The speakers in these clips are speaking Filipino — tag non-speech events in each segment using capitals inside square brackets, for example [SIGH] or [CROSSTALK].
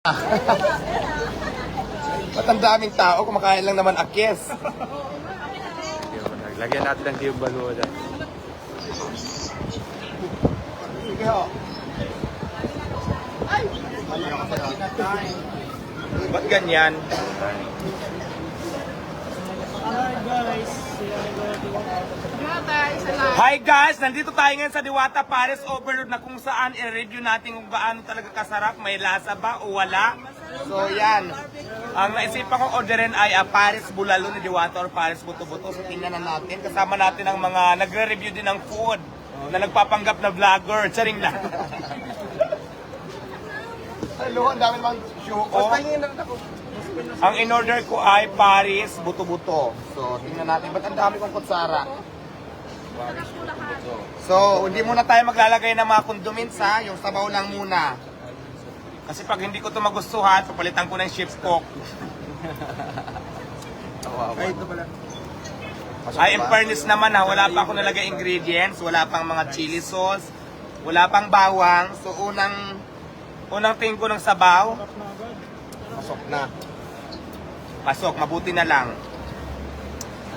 [LAUGHS] Ba't ang daming tao? Kumakain lang naman akes. Lagyan natin ng tiyong baluda. Sige ho. Ba't ganyan? Hi guys! Nandito tayo ngayon sa Diwata Paris Overload na kung saan i-review natin kung gaano talaga kasarap, may lasa ba o wala. So yan, ang naisipan kong orderin ay ah, Paris Bulalo ni Diwata or Paris Buto-Buto. So tingnan na natin. Kasama natin ang mga nagre-review din ng food na nagpapanggap na vlogger. Charing lang. Hello, ang dami mang show Ang in-order ko ay Paris Buto-Buto. So, tingnan natin. Ba't ang dami kong kutsara? So, hindi muna tayo maglalagay ng mga condiments ha. Yung sabaw lang muna. Kasi pag hindi ko ito magustuhan, papalitan ko ng chef cook. Ay, ito pala. Ay, in fairness naman ha, wala pa ako nalagay ingredients, wala pang mga chili sauce, wala pang bawang. So, unang, unang tingin ko ng sabaw, Pasok na. Pasok, mabuti na lang.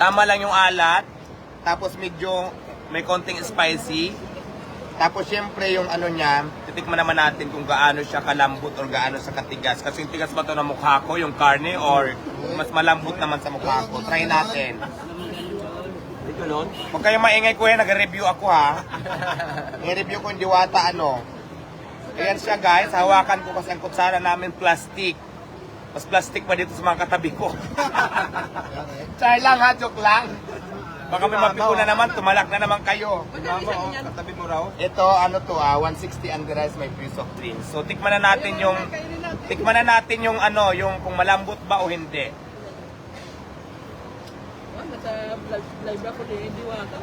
Tama lang yung alat, tapos medyo may konting spicy. Tapos syempre yung ano niya, titikman naman natin kung gaano siya kalambot or gaano siya katigas. Kasi yung tigas ba ito ng mukha ko, yung karne, or mas malambot naman sa mukha ko. Try natin. Huwag kayong maingay ko yan, nag-review ako ha. [LAUGHS] I-review ko yung diwata ano. Ayan siya guys, hawakan ko kasi ang kutsara namin plastic. Mas plastic pa dito sa mga katabi ko. [LAUGHS] Char lang ha, joke lang. Baka may mapiko na naman, tumalak na naman kayo. Mama, oh, katabi mo raw. Ito, ano to ah, 160 and the rest may piece of drinks. So, tikman na natin yung, tikman na natin yung ano, yung kung malambot ba o hindi. Nasa live ako ni Diwata.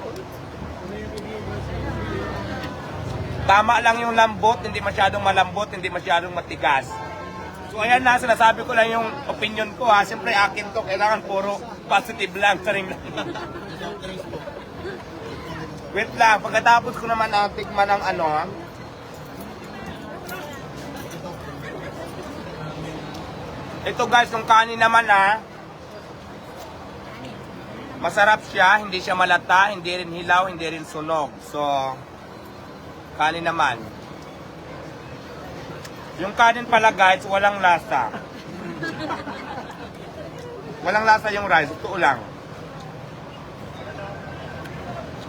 Tama lang yung lambot, hindi masyadong malambot, hindi masyadong matigas. So ayan na, sinasabi ko lang yung opinion ko ha. Siyempre akin to, kailangan puro positive lang. Saring lang. [LAUGHS] Wait lang, pagkatapos ko naman ang tikman ng ano ha. Ito guys, yung kanin naman ha. Masarap siya, hindi siya malata, hindi rin hilaw, hindi rin sunog. So, kanin naman. Yung kanin pala guys, walang lasa. walang lasa yung rice, totoo lang.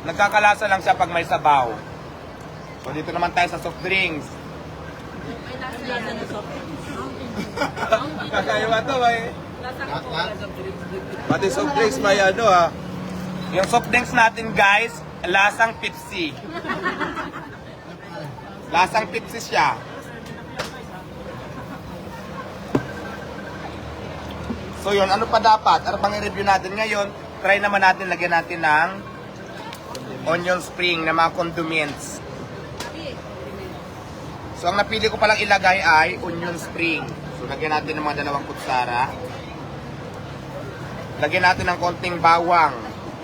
Nagkakalasa lang siya pag may sabaw. So dito naman tayo sa soft drinks. Lasa na soft. Kakaiwa to, may... Lasa ko po lasa Pati soft drinks may ano ah. Yung soft drinks natin guys, lasang Pepsi. [LAUGHS] lasang Pepsi siya. So yun, ano pa dapat? Ano pang i-review natin ngayon? Try naman natin, lagyan natin ng onion spring na mga condiments. So ang napili ko palang ilagay ay onion spring. So lagyan natin ng mga dalawang kutsara. Lagyan natin ng konting bawang.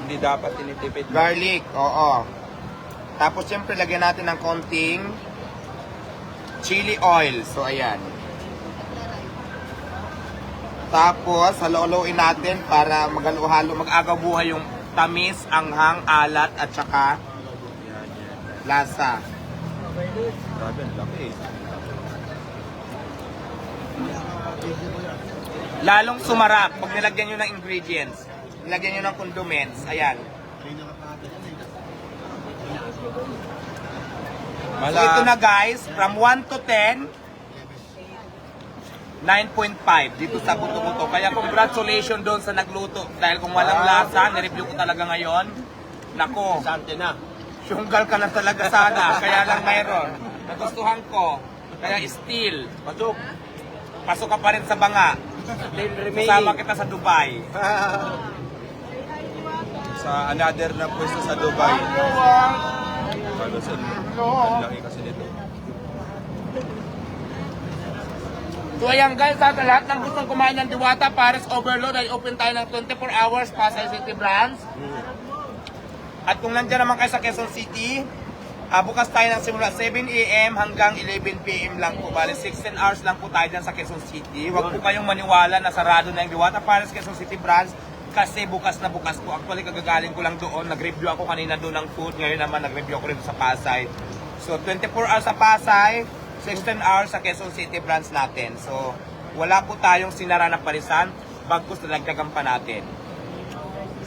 Hindi dapat tinitipid. Garlic, oo. Tapos siyempre lagyan natin ng konting chili oil. So ayan. Tapos halo-haloin natin para magalo-halo, mag-agaw buhay yung tamis, anghang, alat at saka lasa. Grabe, ang laki. Lalong sumarap pag nilagyan nyo ng ingredients. Nilagyan nyo ng condiments. Ayan. So ito na guys, from 1 to 10, 9.5 dito sa buto-buto. Kaya congratulations doon sa nagluto. Dahil kung walang lasa, nireview ko talaga ngayon. Nako, Sante na. syunggal ka na talaga sana. Kaya lang mayroon. Nagustuhan ko. Kaya still, Pasok. pasok ka pa rin sa banga. Kasama kita sa Dubai. sa another na pwesto sa Dubai. Ano sa Ang laki kasi So ayan guys, sa lahat ng gustong kumain ng Diwata Paris Overload ay open tayo ng 24 hours Pasay City branch. At kung nandiyan naman kayo sa Quezon City, Ah, bukas tayo ng simula 7 a.m. hanggang 11 p.m. lang po. Bali, 16 hours lang po tayo dyan sa Quezon City. Huwag po kayong maniwala na sarado na yung Diwata Paris Quezon City branch kasi bukas na bukas po. Actually, kagagaling ko lang doon. Nag-review ako kanina doon ng food. Ngayon naman, nag-review ako rin sa Pasay. So, 24 hours sa Pasay, 16 hours sa Quezon City branch natin. So, wala po tayong sinara na parisan. Bagkus nalagdagan pa natin.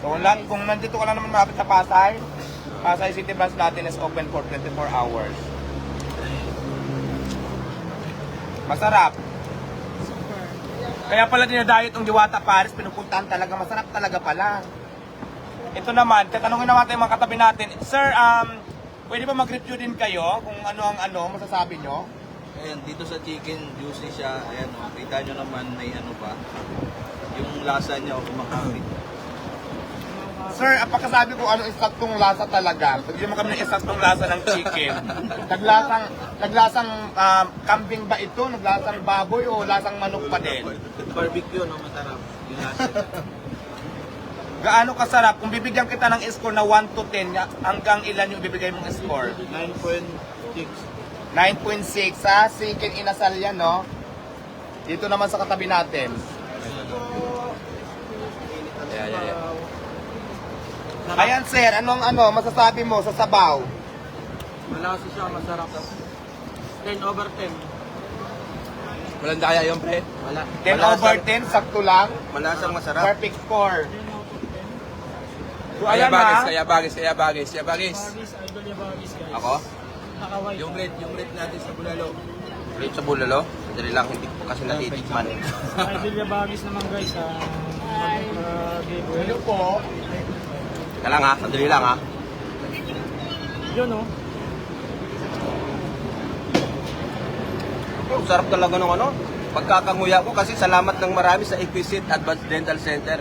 So, lang, kung nandito ka lang naman malapit sa Pasay, Pasay City branch natin is open for 24 hours. Masarap. Kaya pala dinadayot ang Diwata Paris, pinupuntahan talaga, masarap talaga pala. Ito naman, tatanungin naman tayo mga katabi natin. Sir, um, pwede ba mag-review din kayo kung ano ang ano, masasabi nyo? Ayan, dito sa chicken, juicy siya. Ayan, oh, kita nyo naman may ano pa. Yung lasa niya, oh, kumakapit. Sir, apakasabi ko ano eksaktong lasa talaga. Bigyan mo kami ng eksaktong lasa ng chicken. [LAUGHS] Naglasang, naglasang um, kambing ba ito? Naglasang baboy o lasang manok pa din? Barbecue, no, masarap. Yung lasa. [LAUGHS] Gaano kasarap? Kung bibigyan kita ng score na 1 to 10, ya- hanggang ilan yung bibigay mong score? 9.6. 9.6 ha? Chicken inasal yan, no? Dito naman sa katabi natin. Yeah, yeah, yeah. Ayan sir, anong ano, masasabi mo sa sabaw? Malasa siya, masarap. 10 over 10. Walang daya yung pre. Wala. 10 over 10, sakto lang. Malasang masarap. Perfect score. So Kaya ayan bagis, ha. kaya bagis, kaya bagis, kaya bagis. Bagis, idol yung bagis guys. Ako? Nakaway. Yung red, yung red natin sa bulalo. Red sa bulalo? Dali lang, hindi ko kasi natitikman. idol yung bagis naman guys. sa uh, giveaway. Hello po. Kaya lang ha, sandali lang ha. Yun oh. Ang sarap talaga ng ano. Pagkakanguya ko kasi salamat ng marami sa Exquisite Advanced Dental Center.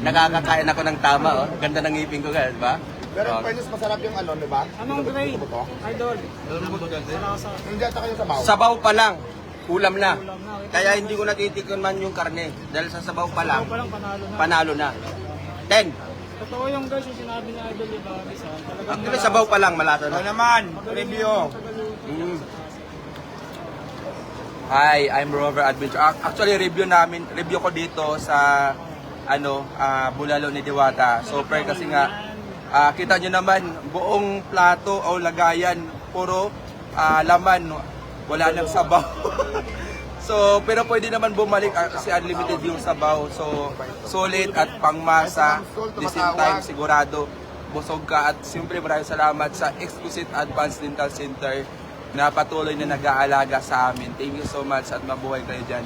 Nakakakain ako ng tama, oh. Ganda ng ngipin ko, guys, ba? Pero in fairness, masarap yung ano, di ba? Anong to? Idol. Hindi ata kayo sabaw. Sabaw pa lang, ulam na. Ulam na. Kaya hindi ko natitikman yung karne. Dahil sa sabaw pa lang, Ikaw pa lang panalo na. panalo na. 10. Totoo yung guys yung sinabi ni idol yung bagis ha. Talagang Actually, sabaw pa lang, malasa Ano na. naman, review. Mm. Hi, I'm Rover Adventure. Ac- Actually, review namin, review ko dito sa ano, ah, Bulalo ni Diwata. Super kasi nga ah, kita nyo naman buong plato o lagayan puro ah, laman, wala nang sabaw. [LAUGHS] so, pero pwede naman bumalik ah, kasi unlimited yung sabaw. So, solid at pangmasa. The same time, sigurado busog ka at siyempre maraming salamat sa Exquisite Advanced Dental Center na patuloy na nag-aalaga sa amin. Thank you so much at mabuhay kayo dyan.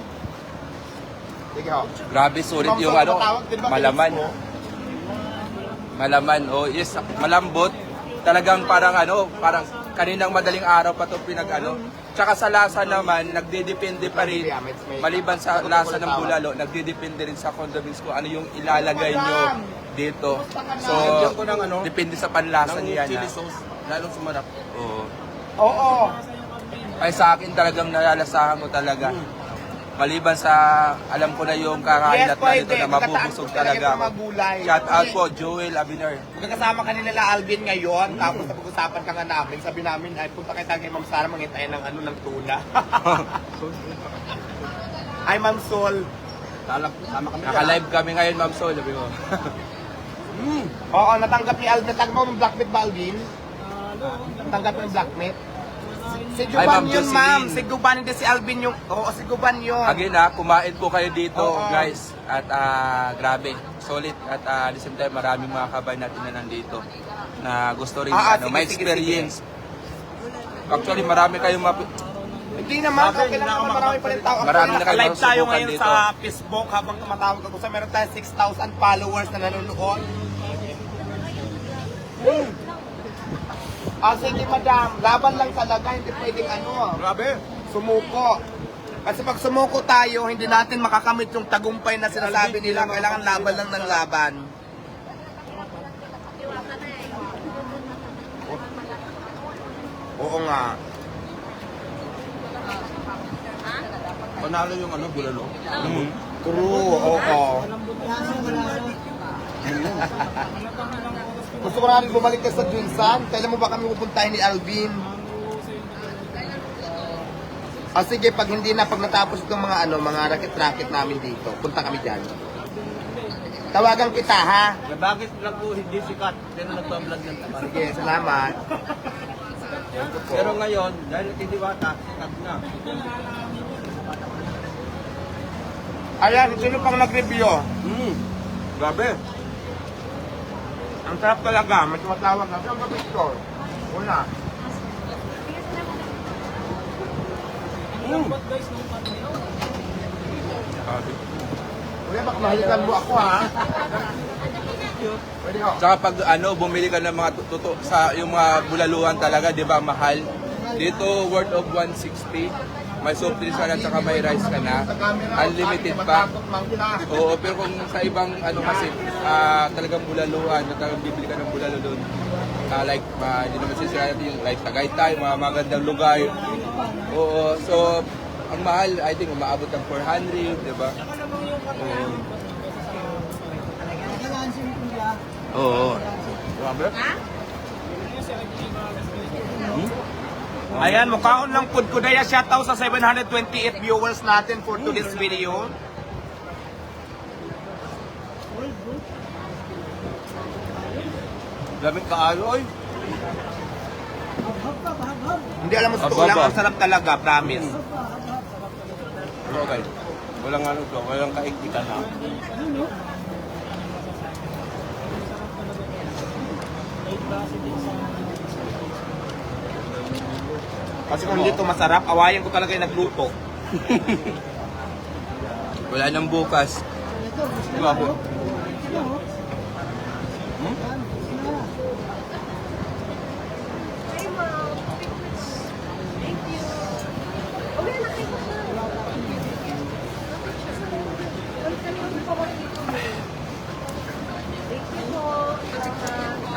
Sige ho. Grabe, sulit yung ano, malaman. Malaman, oh yes, malambot. Talagang parang ano, parang kaninang madaling araw pa to pinag ano. Tsaka sa lasa naman, nagdidepende pa rin. Maliban sa lasa ng bulalo, nagdidepende rin sa condiments ko ano yung ilalagay nyo dito. So, depende sa panlasa niya na. Lalong sumarap. Oo. Oo. Ay sa akin talagang nalalasahan ko talaga. Maliban sa alam ko na yung kakain Yes, na nito na mabubusog talaga. Shout out po, Joel Abiner. Magkakasama ka nila Alvin ngayon, tapos napag-usapan ka nga namin, sabi namin ay punta kayo tayo kay Ma'am Sara mangintayin ng ano ng tuna. [LAUGHS] ay Ma'am Sol. Sama kami. Naka-live kami ngayon, Ma'am Sol. Sabi ko. [LAUGHS] Oo, natanggap ni Alvin. Natanggap mo ng blackmeat ba Alvin? Panalo. Natanggap mo ng blackmeat? Si Ay, Ma'am Guban yun, Jocelyn. ma'am. Si Guban, hindi si Alvin yung... Oo, si Guban yun. Again ha, kumain po kayo dito, Oo. guys. At ah, grabe, solid. At ah, at the same time, maraming mga kabay natin na nandito na gusto rin Ah, ah, ano, sige, may sige, experience. Actually, marami kayong map... Hindi naman, okay lang naman marami pa rin tao. Marami na kayo live tayo ngayon dito. sa Facebook habang tumatawag ako sa meron tayong 6,000 followers na nanonood. Ah, sige madam, laban lang talaga, hindi pwedeng ano, Grabe. sumuko. Kasi pag sumuko tayo, hindi natin makakamit yung tagumpay na sinasabi nila. Kailangan laban lang ng laban. Oo nga. Panalo yung ano, bulalo. True, oo. [LAUGHS] Gusto ko namin bumalik ka sa Junsan. Kailan mo ba kami pupuntahin ni Alvin? Ah, sige, pag hindi na, pag natapos itong mga ano, mga racket-racket namin dito, punta kami dyan. Tawagan kita, ha? Bakit lang po hindi sikat? Pero nagpa-vlog ng tapat. Sige, salamat. Pero ngayon, dahil kay Diwata, sikat na. Ayan, sino pang nag-review? Hmm. Grabe. Ang sarap talaga, may tumatawag na. Saan ba picture? Una. Kuya, baka mahalikan mo ako, ha? Pwede ho. Tsaka pag ano, bumili ka ng mga tuto sa yung mga bulaluhan talaga, 'di ba, mahal. Dito worth of 160. May soft drinks ka na tsaka may rice ka na. Unlimited pa. Oo, pero kung sa ibang ano kasi, ah, talagang bulaluhan, na talagang bibili ka ng bulalo doon. Ah, like, ah, hindi naman sisira natin yung like Tagaytay, mga magandang lugar. Oo, so, ang mahal, I think, umaabot ng 400, di ba? Oo. Oo. Grabe. Ayan, mukhaon ng food ko daya shoutout sa 728 viewers natin for today's video. Lamig kaalo, oy. Hindi alam mo sa totoo lang, ang sarap talaga, promise. Okay. Walang ano to, walang kaikitan ha. Kasi kung dito masarap, awayan ko talaga yung nagluto. [LAUGHS] Wala nang bukas. Grabe.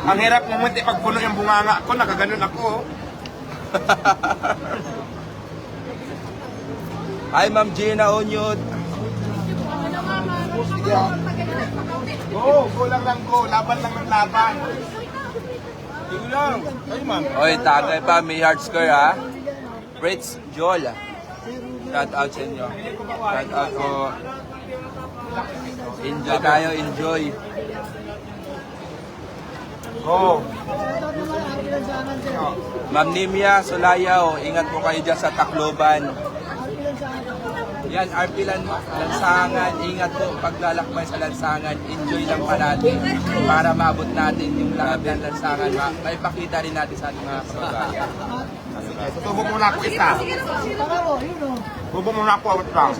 Ang hirap mo pag puno yung bunganga ko, nakaganon ako. [LAUGHS] Hi, Ma'am Gina Onyot. Go, go lang lang go, laban lang ng laban. Sige lang. Ay, ma'am. Oy, tagay pa. May heart score, ha? Fritz Joel. Shout out sa inyo. Shout out po. Enjoy tayo, enjoy. Go. Ma'am Nimia Solayaw, ingat po kayo dyan sa Tacloban. Yan, RP Lan Lansangan, ingat po paglalakbay sa Lansangan. Enjoy lang pa natin para maabot natin yung lahat ng Lansangan. Ma may pakita rin natin sa ating mga kababayan. Susubo muna ako isa. Subo muna ako, awat lang.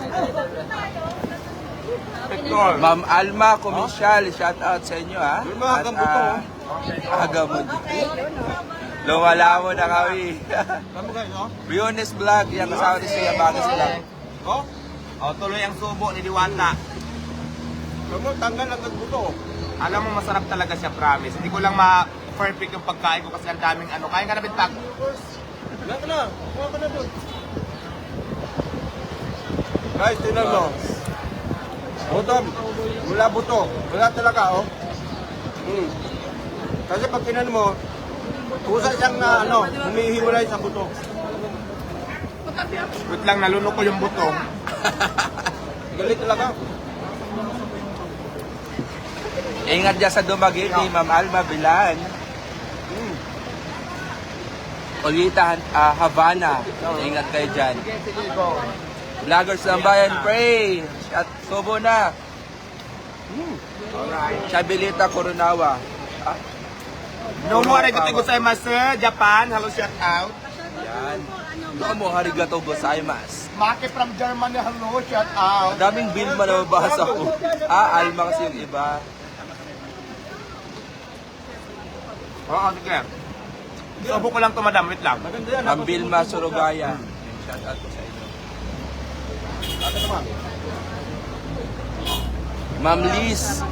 Ma'am Alma Comisyal, shout out sa inyo ha. At, ah, aga mo. Lumala mo na kami. Biones Vlog, yan kasama ni Suya Bagas Vlog. Oh, oh, tuloy ang subo ni Diwata. Kamu tanggal agad buto. Alam mo, masarap talaga siya, promise. Hindi ko lang ma-perfect yung pagkain ko kasi ang daming ano. Kain ka na, Bintag. Wala ka na. Kuha ka na doon. Guys, tingnan mo. Bottom. Wala buto. Wala talaga, oh. Hmm. Kasi pag tinan mo, kusa siyang na, ano, humihiwalay sa buto. Wait lang, nalunok ko yung buto. [LAUGHS] Galit talaga. Ingat dyan sa Dumaguete, Ma'am Alma Bilan. Hmm. Olita ah, Havana. Ingat kayo dyan. Vloggers ng Bayan, pray! At subo na. Hmm. Chabilita Coronawa. No more arigatou gozaimasu, Japan. Hello, shout out. yan. Doon mo, harigato gozaimasu. Maki from Germany, hello, shout out. Daming Vilma na mabasa ko. Ah, Alma kasi yung iba. Oo, sige. Subo ko lang to, madam. Wait lang. Maganda yan. Ang Vilma Surugaya. Shout out ko sa inyo. Ma'am Liz,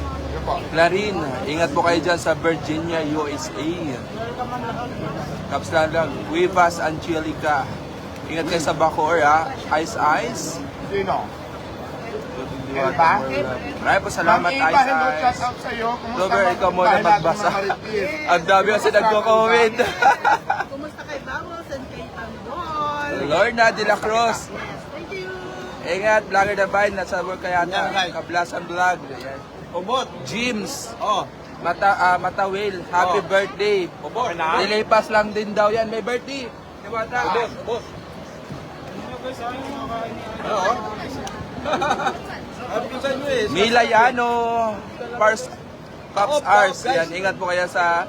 Clarin, ingat po kayo dyan sa Virginia, USA. Kaps lang lang, Wivas Angelica. Ingat kayo sa Bacoor ha. Ice Ice. Sino? Elba? Maraming po salamat, Ma'am Eva, Ice hello, Ice. shout out sa'yo. Kumusta Lover, mga ikaw muna bahay natin magbasa. [LAUGHS] Ang dami kasi nagko-comment. [LAUGHS] Kumusta kay Bamos and kay Tanggol? Lorna de la Cruz. Thank you. Ingat, vlogger na ba? Nasa work kaya na. right. Kablasan vlog. Ayan. Ubot. James. Oh. Mata, ah, Matawil. Happy Oh. birthday. Ubot. Delay pass lang din daw yan. May birthday. Ano guys, [LAUGHS] ayaw mga kain ni Oo. Ang pinsan mo eh. Milayano. Pars Pops Oh, Ars. guys. Yan. Ingat po kayo sa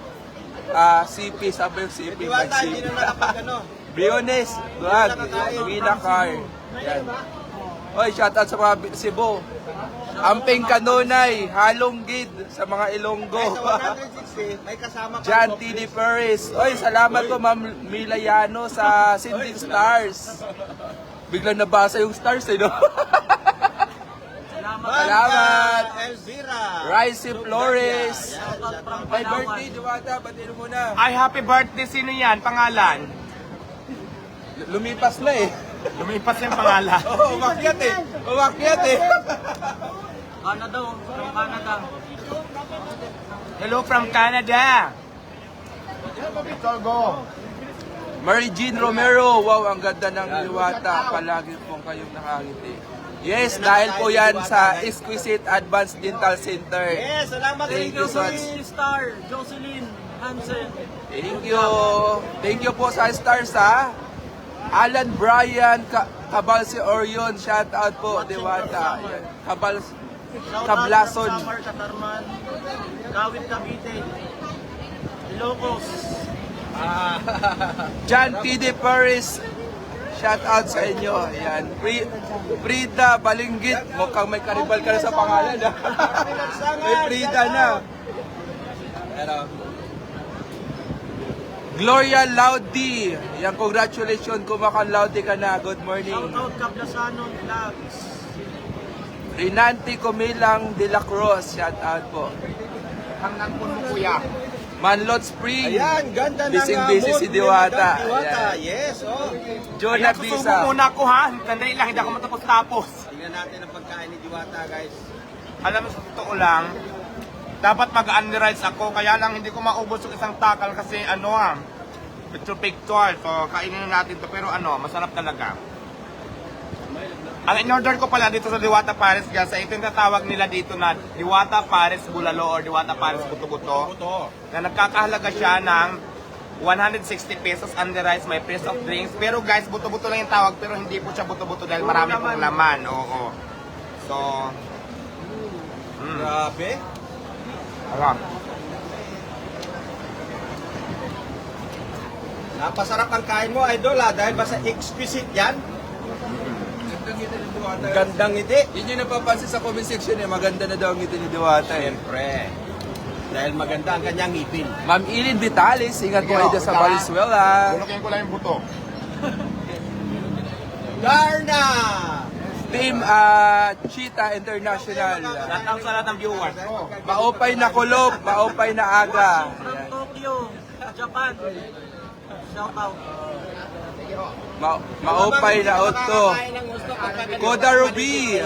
ah, CP. Sabi yung CP. Diwata, hindi na nakapag ano. Briones. Vlog. Mila Car. Yan. Oy, shoutout sa mga Bi- Cebu. Amping Kanunay, Halong Gid sa mga Ilonggo. Sa [LAUGHS] 160, may kasama ka. John T. D. Ferris. Oy, salamat po Ma'am Milayano sa Sinding Stars. Biglang nabasa yung stars eh, no? Salamat. [LAUGHS] Elvira. Rice Flores. May birthday, Diwata. Batiin mo na. Ay, happy birthday. Sino yan? Pangalan? Lumipas na eh. Lumipas yung pangalan. [LAUGHS] Oo, umakyat eh. Umakyat eh. Canada, oh. From Canada. Hello from Canada. Go. Mary Jean Romero, wow, ang ganda ng Diwata. Palagi pong kayong nakangiti. Yes, dahil po yan sa Exquisite Advanced Dental Center. Yes, salamat Thank rin you so much. Star, Jocelyn Hansen. Thank you. Thank you po sa stars ha. Alan Bryan Ka Kabalsi Orion, shout out po, Diwata. Ayan. Kabal Kablason. Samar Katarman. Kawit Cavite. Ilocos. [LAUGHS] John T. De Paris, shout out sa inyo. Ayan. Pri Frida Balinggit, mukhang may karibal ka na sa pangalan. ha? [LAUGHS] may Frida na. Pero, Gloria Laudi, yan congratulations, kumakan Laudi ka na. Good morning. Shoutout Cablasanon Vlogs. Rinanti Kumilang de la Cruz, shout out po. Hanggang puno, kuya. Manlot Spring. ayan, ganda ng Busy uh, busy si Diwata. Diwata. Yes, oh. Jonah Ayan, susubo Bisa. muna ako ha. Sandali lang, hindi ako matapos-tapos. Tingnan natin ang pagkain ni Diwata, guys. Alam mo, sa totoo lang, dapat mag-unrides ako, kaya lang hindi ko maubos yung isang takal kasi ano ah, picture picture. So, kainin na natin to pero ano, masarap talaga. Ang in-order ko pala dito sa Diwata Paris, guys, ito yung tatawag nila dito na Diwata Paris Bulalo or Diwata Paris Buto-Buto. Buto. Na nagkakahalaga siya ng 160 pesos rice, may price of drinks. Pero guys, buto-buto lang yung tawag, pero hindi po siya buto-buto dahil marami pong laman. Oo. So, mm. Grabe. Alam. Napasarap ang kain mo, idol, ah, dahil basta exquisite yan. Gandang ngiti. Yun yung napapansin sa comment section eh, maganda na daw ang ngiti ni Diwata eh. Siyempre. Dahil maganda ang kanyang ngipin. Ma'am Ilin Vitalis, ingat po kayo dyan sa. Valenzuela. Bunukin ko lang yung buto. Darna! Team ah, Cheetah International. Shout out sa lahat ng viewers. Maupay na kulob, maupay na aga. From Tokyo, Japan. Shoutout. Ma maupay na otto. Koda Ruby,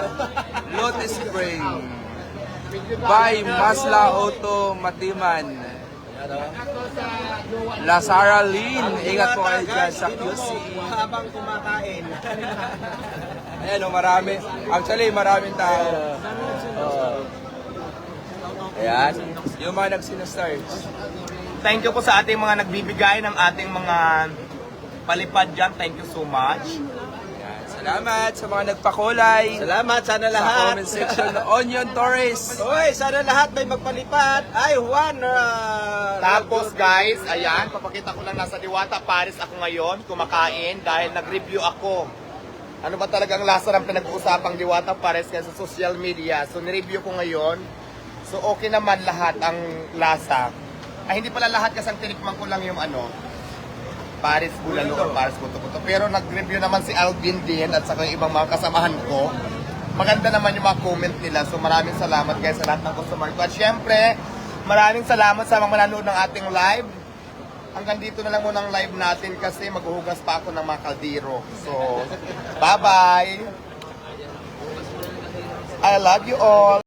Lotus Spring. By Masla Auto Matiman. La Sara Lynn, ingat po kayo dyan sa QC. Habang kumakain. [LAUGHS] [LAUGHS] Ayan o, marami. Actually, maraming tao. Ayan. Yung mga nagsinastart. Thank you po sa ating mga nagbibigay ng ating mga palipad dyan. Thank you so much. Ayan. Salamat sa mga nagpakulay. Salamat, sana Sa lahat. comment section, Onion Torres. Hoy, sana lahat may magpalipat. Ay, Juan. Uh, Tapos guys, ayan, papakita ko lang nasa Diwata Paris ako ngayon, kumakain dahil nag-review ako. Ano ba talagang lasa ng pinag-uusapang Diwata Paris kaya sa social media. So nireview ko ngayon. So okay naman lahat ang lasa. Ay hindi pala lahat kasi ang tinikman ko lang yung ano, Paris Bulalo or Paris Buto-Buto. Pero nag-review naman si Alvin din at saka yung ibang mga kasamahan ko. Maganda naman yung mga comment nila. So maraming salamat guys sa lahat ng customer ko. At syempre, maraming salamat sa mga manonood ng ating live. Hanggang dito na lang muna ang live natin kasi maghuhugas pa ako ng mga kaldero. So, bye-bye! I love you all.